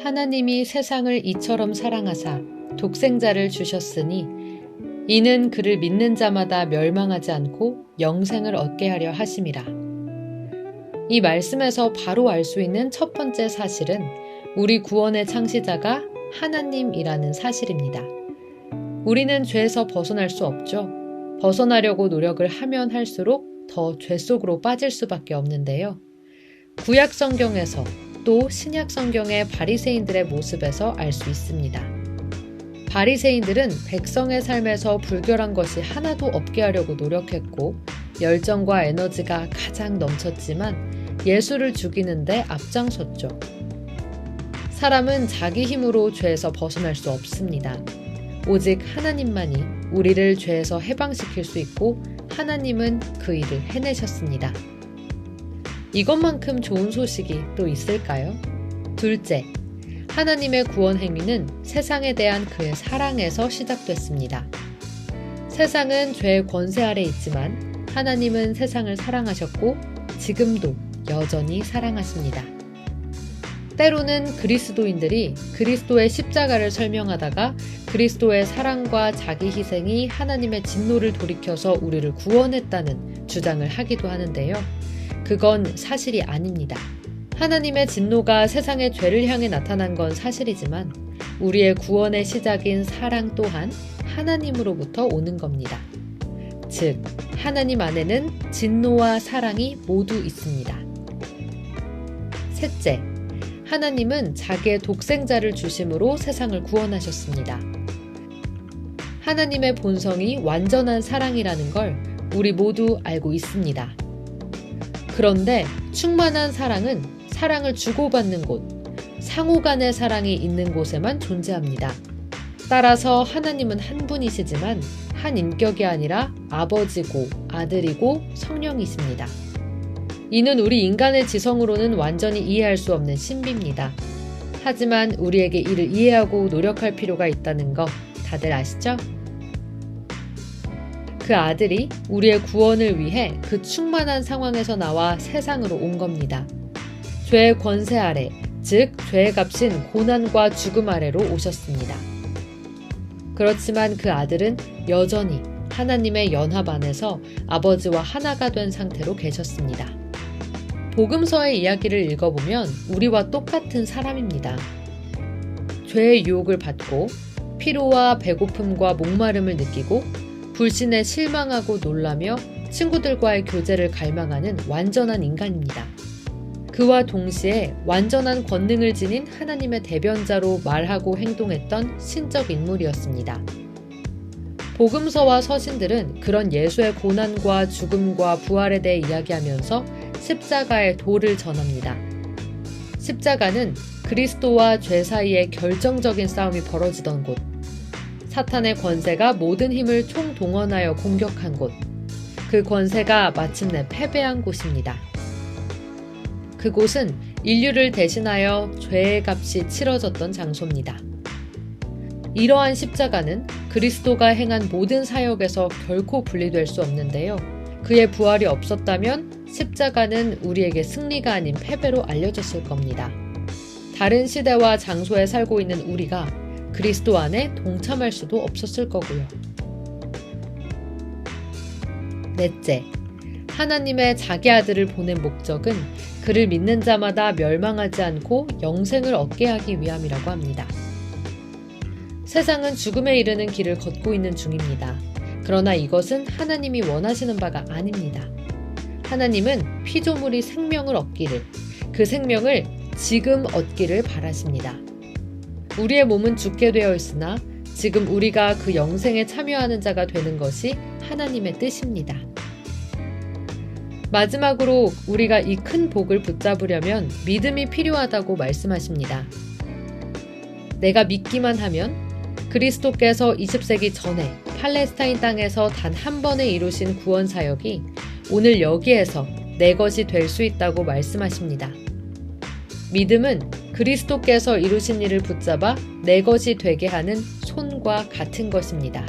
하나님이 세상을 이처럼 사랑하사 독생자를 주셨으니 이는 그를 믿는 자마다 멸망하지 않고 영생을 얻게 하려 하심이라. 이 말씀에서 바로 알 수 있는 첫 번째 사실은 우리 구원의 창시자가 하나님이라는 사실입니다. 우리는 죄에서 벗어날 수 없죠. 벗어나려고 노력을 하면 할수록 더 죄 속으로 빠질 수밖에 없는데요. 구약 성경에서 또 신약 성경의 바리새인들의 모습에서 알 수 있습니다. 바리새인들은 백성의 삶에서 불결한 것이 하나도 없게 하려고 노력했고 열정과 에너지가 가장 넘쳤지만 예수를 죽이는데 앞장섰죠. 사람은 자기 힘으로 죄에서 벗어날 수 없습니다. 오직 하나님만이 우리를 죄에서 해방시킬 수 있고 하나님은 그 일을 해내셨습니다. 이것만큼 좋은 소식이 또 있을까요? 둘째, 하나님의 구원 행위는 세상에 대한 그의 사랑에서 시작됐습니다. 세상은 죄의 권세 아래 있지만 하나님은 세상을 사랑하셨고 지금도 여전히 사랑하십니다. 때로는 그리스도인들이 그리스도의 십자가를 설명하다가 그리스도의 사랑과 자기 희생이 하나님의 진노를 돌이켜서 우리를 구원했다는 주장을 하기도 하는데요. 그건 사실이 아닙니다. 하나님의 진노가 세상의 죄를 향해 나타난 건 사실이지만 우리의 구원의 시작인 사랑 또한 하나님으로부터 오는 겁니다. 즉, 하나님 안에는 진노와 사랑이 모두 있습니다. 셋째, 하나님은 자기의 독생자를 주심으로 세상을 구원하셨습니다. 하나님의 본성이 완전한 사랑이라는 걸 우리 모두 알고 있습니다. 그런데 충만한 사랑은 사랑을 주고받는 곳, 상호 간의 사랑이 있는 곳에만 존재합니다. 따라서 하나님은 한 분이시지만 한 인격이 아니라 아버지고 아들이고 성령이십니다. 이는 우리 인간의 지성으로는 완전히 이해할 수 없는 신비입니다. 하지만 우리에게 이를 이해하고 노력할 필요가 있다는 거 다들 아시죠? 그 아들이 우리의 구원을 위해 그 충만한 상황에서 나와 세상으로 온 겁니다. 죄의 권세 아래, 즉, 죄의 값인 고난과 죽음 아래로 오셨습니다. 그렇지만 그 아들은 여전히 하나님의 연합 안에서 아버지와 하나가 된 상태로 계셨습니다. 복음서의 이야기를 읽어보면 우리와 똑같은 사람입니다. 죄의 유혹을 받고 피로와 배고픔과 목마름을 느끼고 불신에 실망하고 놀라며 친구들과의 교제를 갈망하는 완전한 인간입니다. 그와 동시에 완전한 권능을 지닌 하나님의 대변자로 말하고 행동했던 신적 인물이었습니다. 복음서와 서신들은 그런 예수의 고난과 죽음과 부활에 대해 이야기하면서 십자가의 도를 전합니다. 십자가는 그리스도와 죄 사이에 결정적인 싸움이 벌어지던 곳, 사탄의 권세가 모든 힘을 총동원하여 공격한 곳, 그 권세가 마침내 패배한 곳입니다. 그곳은 인류를 대신하여 죄의 값이 치러졌던 장소입니다. 이러한 십자가는 그리스도가 행한 모든 사역에서 결코 분리될 수 없는데요. 그의 부활이 없었다면 십자가는 우리에게 승리가 아닌 패배로 알려졌을 겁니다. 다른 시대와 장소에 살고 있는 우리가 그리스도 안에 동참할 수도 없었을 거고요. 넷째, 하나님의 자기 아들을 보낸 목적은 그를 믿는 자마다 멸망하지 않고 영생을 얻게 하기 위함이라고 합니다. 세상은 죽음에 이르는 길을 걷고 있는 중입니다. 그러나 이것은 하나님이 원하시는 바가 아닙니다. 하나님은 피조물이 생명을 얻기를, 그 생명을 지금 얻기를 바라십니다. 우리의 몸은 죽게 되어 있으나 지금 우리가 그 영생에 참여하는 자가 되는 것이 하나님의 뜻입니다. 마지막으로 우리가 이 큰 복을 붙잡으려면 믿음이 필요하다고 말씀하십니다. 내가 믿기만 하면 그리스도께서 20세기 전에 팔레스타인 땅에서 단 한 번에 이루신 구원 사역이 오늘 여기에서 내 것이 될 수 있다고 말씀하십니다. 믿음은 그리스도께서 이루신 일을 붙잡아 내 것이 되게 하는 손과 같은 것입니다.